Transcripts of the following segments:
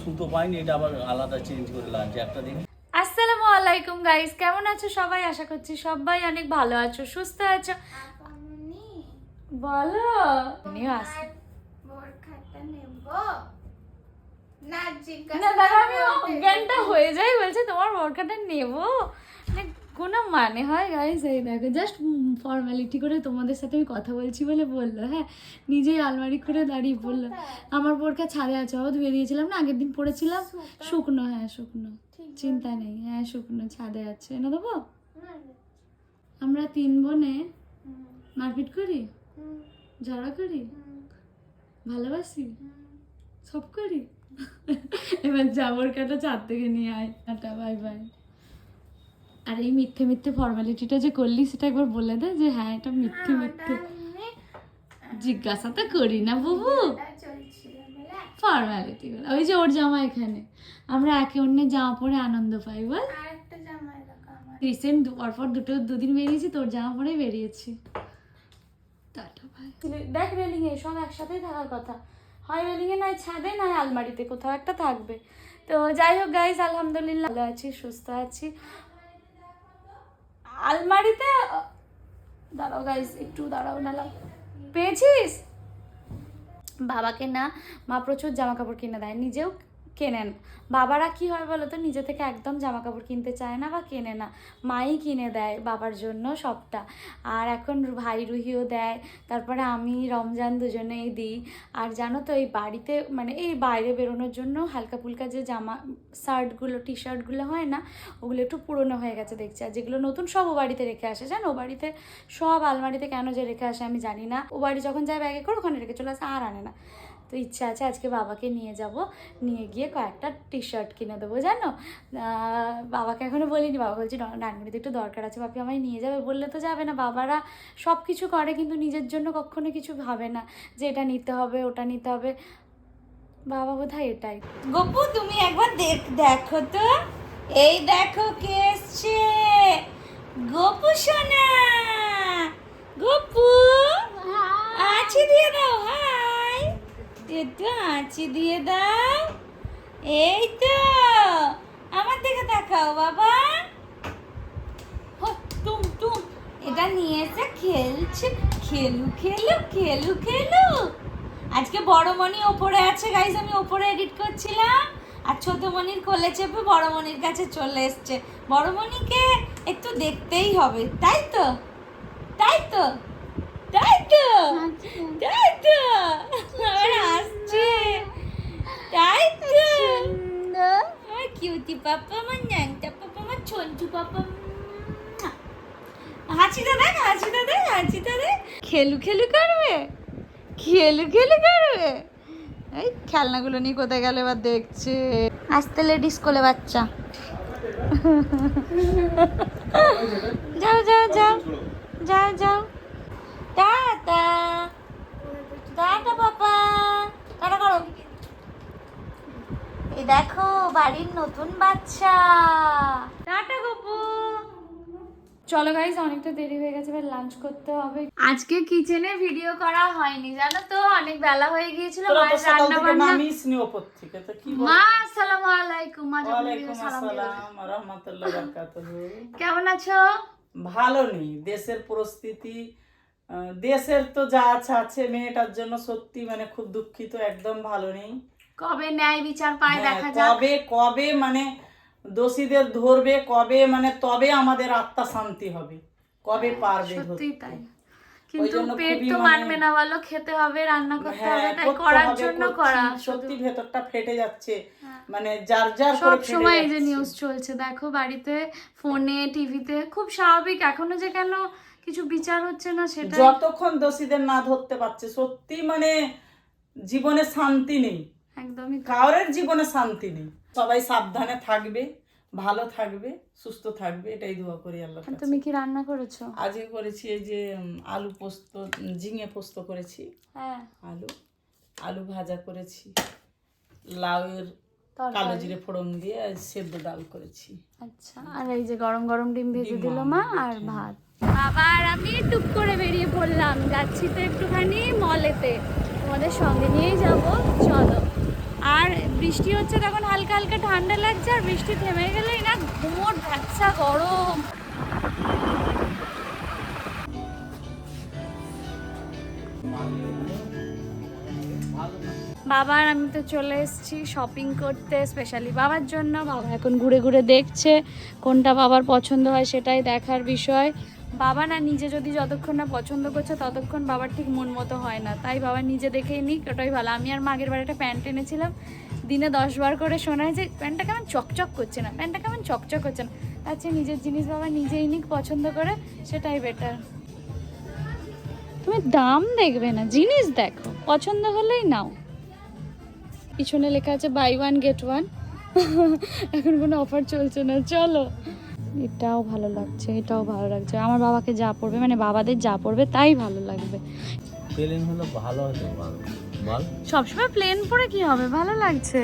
সুতো পাইনি, এটা আবার আলাদা চেঞ্জ করে লাগছে একটা দিন। আসসালামু আলাইকুম গাইস কেমন আছো সবাই? আশা করছি সবাই অনেক ভালো আছো, সুস্থ আছো। বলো। নিয়ে আসো না, দাদা, আমি অজ্ঞানটা হয়ে যাই বলছে, তোমার বরখাটা নেব। মানে কোনো মানে হয় গাইস এই দেখো জাস্ট ফর্মালিটি করে তোমাদের সাথে আমি কথা বলছি বলে বলল হ্যাঁ? নিজেই আলমারি করে দাঁড়িয়ে বলল। আমার বোরখা ছাদে আছে বাবা ধুয়ে দিয়েছিলাম না? আগের দিন পড়েছিলাম। শুকনো হ্যাঁ শুকনো। চিন্তা নেই হ্যাঁ শুকনো ছাদে আছে। এনে দেবো? আমরা তিন বোনে মারপিট করি? ঝগড়া করি? ভালোবাসি? সব করি? এবার যাবর কাটা চার থেকে নিয়ে আয় টাটা বাই বাই আর এই মিথ্যে মিথ্যে ফর্মালিটিটা যে করলি সেটা একবার বলে দে যে হ্যাঁ এটা মিথ্যে মিথ্যে। জিজ্ঞাসা তো করি না বাবু। ফর্মালিটি ওই যে ওর জামা এখানে। আমরা একে অন্যের জামা পরে আনন্দ পাই বল। রিসেন্ট পরপর দুটো দুদিন বেরিয়েছি তোর জামা পরে বেরিয়েছি। টাটা ভাই দেখ রেলিং এ সব একসাথেই থাকার কথা। হয় রেলিং এ নয় ছাদে নয় আলমারিতে কোথাও একটা থাকবে। তো যাই হোক গাইজ আলহামদুলিল্লাহ ভালো আছি সুস্থ আছি। আলমারিতে দাঁড়াও গাইজ একটু দাঁড়াও নালাম পেয়েছিস? বাবাকে না, মা প্রচুর জামা কাপড় কিনে দেয়, নিজেও কেনেন। বাবারা কি হয় বলো তো, নিজে থেকে একদম জামা কাপড় কিনতে চায় না বা কেনে না। মাই কিনে দেয় বাবার জন্য সবটা। আর এখন ভাই রুহিও দেয়, তারপরে আমি, রমজান দুজনেই দিই। আর জানো তো, এই বাড়িতে মানে এই বাইরে বেরোনোর জন্য হালকা ফুলকা যে জামা, শার্টগুলো টি শার্টগুলো হয় না, ওগুলো একটু পুরনো হয়ে গেছে দেখছি। আর যেগুলো নতুন সব ও বাড়িতে রেখে আসে। জানো, ও বাড়িতে সব আলমারিতে কেন যে রেখে আসে আমি জানি না। ও বাড়ি যখন যায় ব্যাগে করে ওখানে রেখে চলে আসে, আর আনে না। তো ইচ্ছা আছে আজকে বাবাকে নিয়ে যাব। নিয়ে গিয়ে কয়েকটা টি শার্ট কিনে দেবো, জানো? বাবাকে এখনও বলিনি, বাবা বলছি ডানগুড়িতে একটু দরকার আছে, বাপি আমায় নিয়ে যাবে। বললে তো যাবে না, বাবারা সব কিছু করে কিন্তু নিজের জন্য কখনো কিছু ভাবে না যে এটা নিতে হবে, ওটা নিতে হবে। বাবা বোধ হয় এটাই। গপু, তুমি একবার দেখ, দেখো তো। এই দেখো কে এসছে। গপু সোনা গপু আছি দিয়ে দাও হাই আছি দিয়ে দাও। এই তো আমার দিকে দেখাও বাবা। হো, টুম টুম। এটা নিয়ে এসে খেলছে। খেলু খেলু খেলু খেলু। আজকে বড় মণি ওপরে আছে গাইজ আমি ওপরে এডিট করছিলাম। আর ছোট মনির কোলে চেপে বড় মনির কাছে চলে এসছে। বড় মনিকে একটু দেখতেই হবে তাই তো? তাই তো? তাই তো? তাই তো? আমার আসছে তাই তো। আমার কিউটি পাপা আমার ন্যাংটা পাপা আমার ছঞ্চু পাপা। হাঁচিটা দেখ হাঁচিটা দেখ হাঁচিটা দেখ খেলু খেলু করবে? খেলু খেলু করবে? এই খেলনাগুলো নিয়ে কোথায় গেলে এবার দেখছে। আসতে লেডিস কোলে বাচ্চা। যাও যাও যাও। যাও যাও। টাটা। টাটা পাপা টাটা করো দেখো বাড়ির নতুন বাচ্চা। টাটা গপু। চলো গাইজ অনেকটা দেরি হয়ে গেছে এবার লাঞ্চ করতে হবে। আজকে কিচেনে ভিডিও করা হয়নি জানো তো? অনেক বেলা হয়ে গিয়েছিল মায়ের রান্না বান্না ওপর থেকে তো কি বল? মা আসসালামু আলাইকুম মা ওয়ালাইকুম। আসসালাম রহমতুল্লাহ বারাকাতুহু। কেমন আছো? ভালো নেই দেশের পরিস্থিতি আহ, দেশের তো যা আছে আছে মেয়েটার জন্য সত্যি মানে খুব দুঃখিত একদম ভালো নেই। কবে ন্যায় বিচার পায় হ্যাঁ, দেখা যাক। কবে কবে মানে দোষীদের ধরবে কবে মানে তবে আমাদের আত্মা শান্তি হবে কবে পারবে হ্যাঁ, সত্যি তাই। কিন্তু পেট তো মানে- মানবে না বলো খেতে হবে রান্না করতে হ্যাঁ, হবে তাই করার জন্য করা সত্যি ভেতরটা ফেটে যাচ্ছে। মানে যার যার সব সময় এই যে নিউজ চলছে দেখো বাড়িতে ফোনে টিভিতে খুব স্বাভাবিক এখনও যে কেন কিছু বিচার হচ্ছে না সেটা যতক্ষণ দোষীদের না ধরতে পারছে সত্যি মানে জীবনে শান্তি নেই। একদমই। কারোর জীবনে শান্তি নেই। সবাই সাবধানে থাকবে ভালো থাকবে সুস্থ থাকবে এটাই দোয়া করি আল্লাহ তুমি কি রান্না করেছ? আজকে করেছি এই যে আলু পোস্ত ঝিঙে পোস্ত করেছি। হ্যাঁ। আলু আলু ভাজা করেছি। লাউয়ের কালো জিরে ফোড়ন দিয়ে সেদ্ধ ডাল করেছি। আচ্ছা আর এই যে গরম গরম ডিম ভেজে দিল মা আর। ভাত। বাবা আর আমি টুক করে বেরিয়ে পড়লাম। যাচ্ছি তো একটুখানি মলেতে তোমাদের সঙ্গে নিয়েই যাব। চলো। আর বৃষ্টি হচ্ছে তখন হালকা হালকা ঠান্ডা লাগছে, আর বৃষ্টি থেমে গেলেই না ঘুমোট ভ্যাচ্ছা গরম। বাবার, আমি তো চলে এসেছি শপিং করতে স্পেশালি বাবার জন্য। বাবা এখন ঘুরে ঘুরে দেখছে কোনটা বাবার পছন্দ হয় সেটাই দেখার বিষয়। বাবা না নিজে যদি যতক্ষণ না পছন্দ করছে ততক্ষণ বাবার ঠিক মন মতো হয় না। তাই বাবা নিজে দেখেই নিক, ওটাই ভালো। আমি আর মাগের বাড়ি একটা প্যান্ট এনেছিলাম। দিনে দশ বার করে শোনায় যে, প্যান্টটা কেমন চকচক করছে না, প্যান্টটা কেমন চকচক করছে না। চেয়ে নিজের জিনিস বাবা নিজেই নিক, পছন্দ করে, সেটাই বেটার তুমি দাম দেখবে না, জিনিস দেখো, পছন্দ হলেই নাও। পিছনে লেখা আছে বাই ওয়ান গেট ওয়ান এখন কোনো অফার চলছে না, চলো। এটাও ভালো লাগছে এটাও ভালো লাগছে। আমার বাবাকে যা পড়বে মানে বাবাদের যা পড়বে তাই ভালো লাগবে। প্লেন হলো ভালো হতো ভালো। বল। সবসময় প্লেন পরে কি হবে? ভালো লাগছে।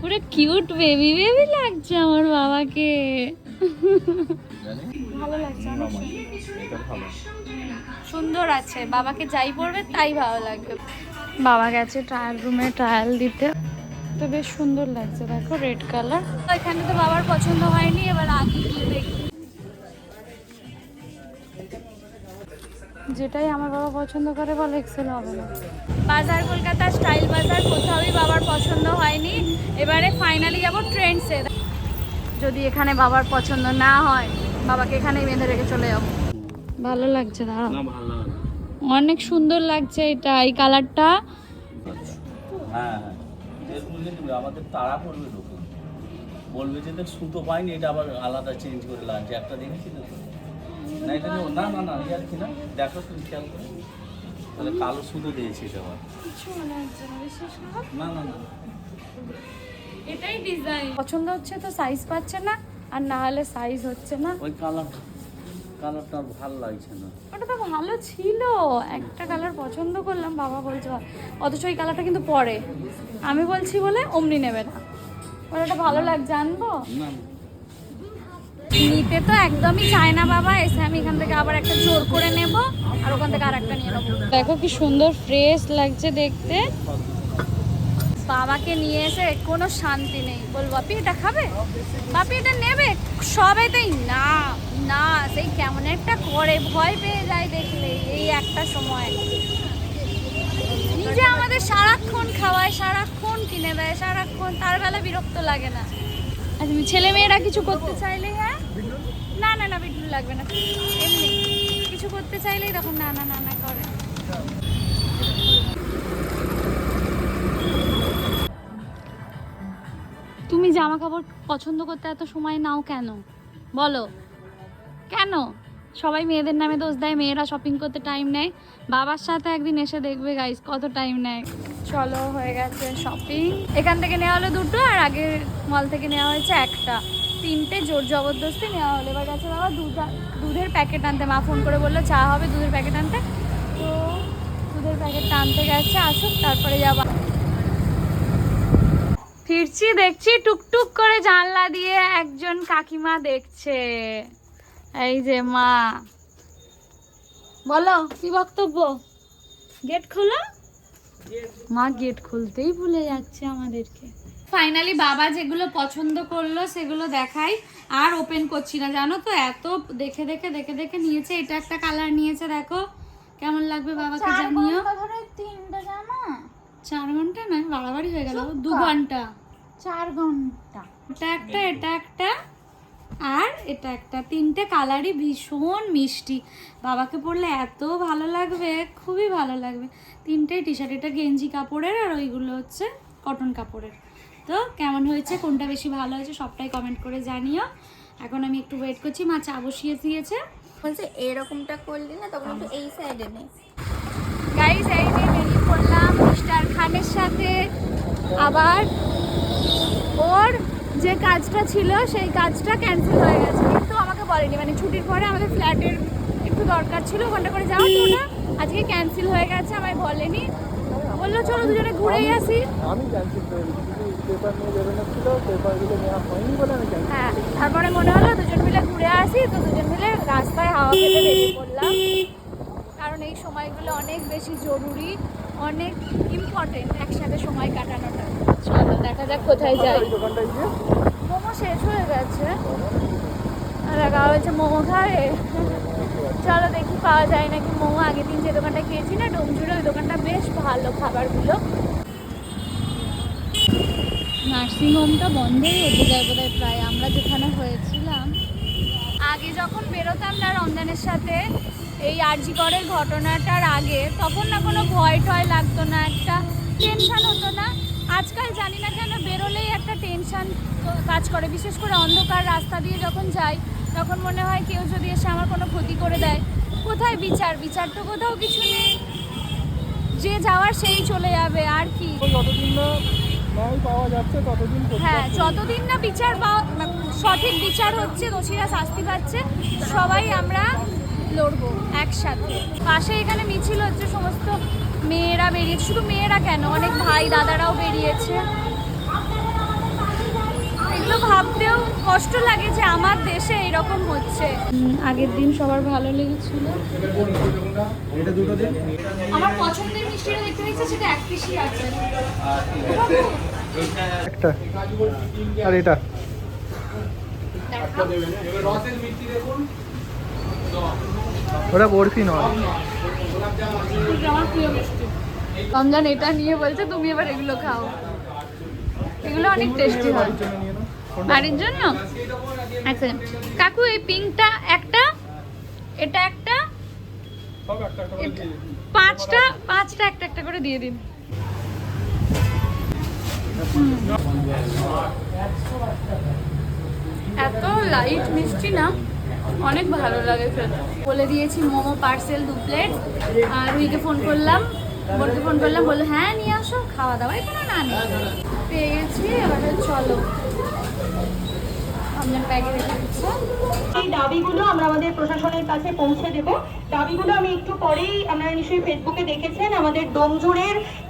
পুরো কিউট বেবি বেবি লাগছে আমার বাবাকে। ভালো লাগছে সুন্দর। আছে বাবাকে যাই পড়বে তাই ভালো লাগবে। বাবা গেছে ট্রায়াল রুমে ট্রায়াল দিতে। তো বেশ সুন্দর লাগছে দেখো রেড কালার এখানে তো বাবার পছন্দ হয়নি এবার আগে গিয়ে দেখি। যেটাই আমার বাবা পছন্দ করে বলে এক্সেল হবে না। বাজার কলকাতা স্টাইল বাজার কোথাওই বাবার পছন্দ হয়নি। এবারে ফাইনালি যাব ট্রেন্ডসে যদি এখানে বাবার পছন্দ না হয় বাবাকে এখানেই বেঁধে রেখে চলে যাব। ভালো লাগছে দাঁড়াও। না ভালো অনেক সুন্দর লাগছে এটা এই কালারটা আচ্ছা। হ্যাঁ। নিলে তুমি আমাদের তাড়া করবে লোকে বলবে যে দেখ সুতো পাইনি এটা আবার আলাদা চেঞ্জ করে লাগছে একটা দেখেছি না? না এটা নেব। না না না ইয়ার কি না? দেখো তুমি খেয়াল করো। তাহলে কালো সুতো দিয়েছি এটা আবার। না না না এটাই ডিজাইন পছন্দ হচ্ছে তো সাইজ পাচ্ছে না আর না হলে সাইজ হচ্ছে না। ওই কালার কালারটা ভালো লাগছে না। ওটা তো ভালো ছিল। একটা কালার পছন্দ করলাম বাবা বলছে। অথচ ওই কালারটা কিন্তু পরে। আমি বলছি বলে অমনি নেবে না। ওটা ভালো লাগছে আনব? না। না নিতে তো একদমই চায় না বাবা এসে আমি এখান থেকে আবার একটা জোর করে নেব আর ওখান থেকে আর একটা নিয়ে নেব। দেখো কি সুন্দর ফ্রেশ লাগছে দেখতে। বাবাকে নিয়ে এসে কোনো শান্তি নেই। বল বাপি এটা খাবে? বাপি এটা নেবে সবেতেই না। না সেই কেমন একটা করে ভয় পেয়ে যায় দেখলে এই একটা সময়। নিজে আমাদের সারাক্ষণ খাওয়ায় সারাক্ষণ কিনে দেয় সারাক্ষণ তার বেলা বিরক্ত লাগে না। তুমি ছেলে মেয়েরা কিছু করতে চাইলে হ্যাঁ? না না না বিটুল লাগবে না। এমনি। কিছু করতে চাইলেই তখন না না না না করে। তুমি জামা কাপড় পছন্দ করতে এত সময় নাও কেন? বলো। কেন? সবাই মেয়েদের নামে দোষ দেয়, মেয়েরা শপিং করতে টাইম নেয়। বাবার সাথে একদিন এসে দেখবে গাইস কত টাইম নেয়। চলো, হয়ে গেছে শপিং এখান থেকে নেওয়া হলো দুটো, আর আগের মল থেকে নেওয়া হয়েছে একটা। তিনটে, জোর জবরদস্তি নেওয়া হলো। এবার গেছে বাবা, দুধ দুধের প্যাকেট আনতে। মা ফোন করে বলল, চা হবে দুধের প্যাকেট আনতে? তো দুধের প্যাকেটটা আনতে গেছে, আসুক, তারপরে যাবা। ফিরছি, দেখছি, টুকটুক করে জানলা দিয়ে একজন কাকিমা দেখছে। এই যে মা। বলো কি বক্তব্য? গেট খোলো। মা গেট খুলতেই ভুলে যাচ্ছে আমাদেরকে। ফাইনালি বাবা যেগুলো পছন্দ করল সেগুলো দেখাই। আর ওপেন করছি না জানো তো? এত দেখে দেখে দেখে দেখে নিয়েছে। এটা একটা কালার নিয়েছে দেখো। কেমন লাগবে বাবাকে জানিও? ধরে তিনটা জামা চার ঘণ্টা? না বাড়াবাড়ি হয়ে গেল। দু ঘণ্টা। চার ঘণ্টা। এটা একটা এটা একটা। আর এটা একটা তিনটে কালারই ভীষণ মিষ্টি। বাবাকে পরলে এত ভালো লাগবে খুবই ভালো লাগবে। তিনটে টি শার্ট এটা গেঞ্জি কাপড়ের আর ওইগুলো হচ্ছে কটন কাপড়ের। তো কেমন হয়েছে কোনটা বেশি ভালো হয়েছে সবটাই কমেন্ট করে জানিও। এখন আমি একটু ওয়েট করছি মা চা বসিয়ে দিয়েছে। বলছে এরকমটা করলি না তখন একটু এই সাইডে নে। গাইস এই যে বেরিয়ে পড়লাম মিস্টার খানের সাথে। আবার ওর যে কাজটা ছিল সেই কাজটা ক্যান্সেল হয়ে গেছে। কিন্তু আমাকে বলেনি মানে ছুটির পরে আমাদের ফ্ল্যাটের একটু দরকার ছিল ওখানটা করে যাওয়ার তো ওটা আজকে ক্যান্সেল হয়ে গেছে আমায় বলেনি। বলল চলো দুজনে ঘুরেই আসি। আমি ক্যান্সেল করে দিচ্ছি কিন্তু পেপার নিয়ে যাবে না ছিল পেপারগুলো নেওয়া হয়নি বলে আমি ক্যান্সেল হ্যাঁ তারপরে মনে হলো দুজন মিলে ঘুরে আসি তো দুজন মিলে রাস্তায় হাওয়া খেতে বেরিয়ে পড়লাম। কারণ এই সময়গুলো অনেক বেশি জরুরি অনেক ইম্পর্টেন্ট একসাথে সময় কাটানোটা। চলো দেখা যাক কোথায় যাই। মোমো শেষ হয়ে গেছে। আর হয়েছে মোমো খাবে। চলো দেখি পাওয়া যায় নাকি মোমো। আগের দিন যে দোকানটা খেয়েছি না ডোমজুড়ে ওই দোকানটা বেশ ভালো খাবারগুলো। নার্সিংহোমটা বন্ধই হতে যায় বোধ প্রায়। আমরা যেখানে হয়েছিলাম। আগে যখন বেরোতাম না রমজানের সাথে এই আরজিকরের ঘটনাটার আগে তখন না কোনো ভয় টয় লাগতো না একটা টেনশন হতো না। আজকাল জানি না কেন বেরোলেই একটা টেনশন কাজ করে। বিশেষ করে অন্ধকার রাস্তা দিয়ে যখন যাই তখন মনে হয় কেউ যদি এসে আমার কোনো ক্ষতি করে দেয় কোথায় বিচার? বিচার তো কোথাও কিছু নেই। যে যাওয়ার সেই চলে যাবে আর কি। হ্যাঁ যতদিন না বিচার পাওয়া সঠিক বিচার হচ্ছে দোষীরা শাস্তি পাচ্ছে সবাই আমরা লড়বো একসাথে। পাশে এখানে মিছিল হচ্ছে সমস্ত মেয়েরা বেরিয়েছে শুধু মেয়েরা কেন? অনেক ভাই দাদারাও বেরিয়েছে। এগুলো ভাবতেও কষ্ট লাগে যে আমার দেশে এরকম হচ্ছে। আগের দিন সবার ভালো লেগেছিল। এটা দুটো দিন আমার পছন্দের মিষ্টিটা দেখতে দেখছি সেটা এক পিসই আছে। একটা। আর এটা। ওটা বরফি নয়। রমজান এটা নিয়ে বলছে তুমি এবার এগুলো খাও। এগুলো অনেক টেস্টি হয়। বাড়ির জন্য second। কাকু এই পিঙ্কটা একটা এটা একটা। পাঁচটা পাঁচটা একটা একটা করে দিয়ে দিন। এত লাইট মিষ্টি না। অনেক ভালো লাগে খেতে। বলে দিয়েছি মোমো পার্সেল দু প্লেট। আর রুইকে ফোন করলাম বোনকে ফোন করলাম, বলল হ্যাঁ নিয়ে আসো, খাওয়া দাওয়া, এখানে না নেই পেয়ে গেছি চলো। দাবিগুলো আমরা আমাদের প্রশাসনের কাছে পৌঁছে দেব। দাবিগুলো আমি একটু পরেই আপনারা নিশ্চয়ই ফেসবুকে দেখেছেন, আমাদের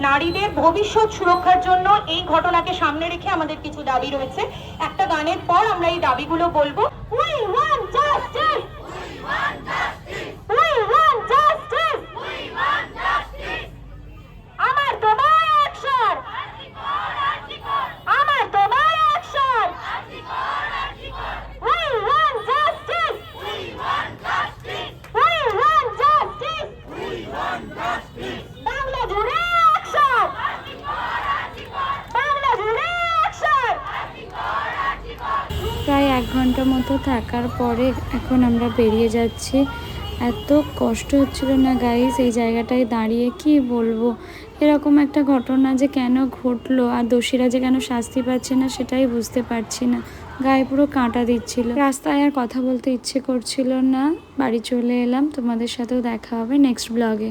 নারীদের ভবিষ্যৎ সুরক্ষার জন্য এই ঘটনাকে সামনে রেখে আমাদের কিছু দাবি রয়েছে। একটা গানের পর আমরা এই দাবিগুলো বলব। We want 走。ঘণ্টা মতো থাকার পরে এখন আমরা বেরিয়ে যাচ্ছি। এত কষ্ট হচ্ছিল না গাইস এই জায়গাটায় দাঁড়িয়ে কি বলব? এরকম একটা ঘটনা যে কেন ঘটলো আর দোষীরা যে কেন শাস্তি পাচ্ছে না সেটাই বুঝতে পারছি না। গায়ে পুরো কাঁটা দিচ্ছিল। রাস্তায় আর কথা বলতে ইচ্ছে করছিল না। বাড়ি চলে এলাম। তোমাদের সাথেও দেখা হবে নেক্সট ব্লগে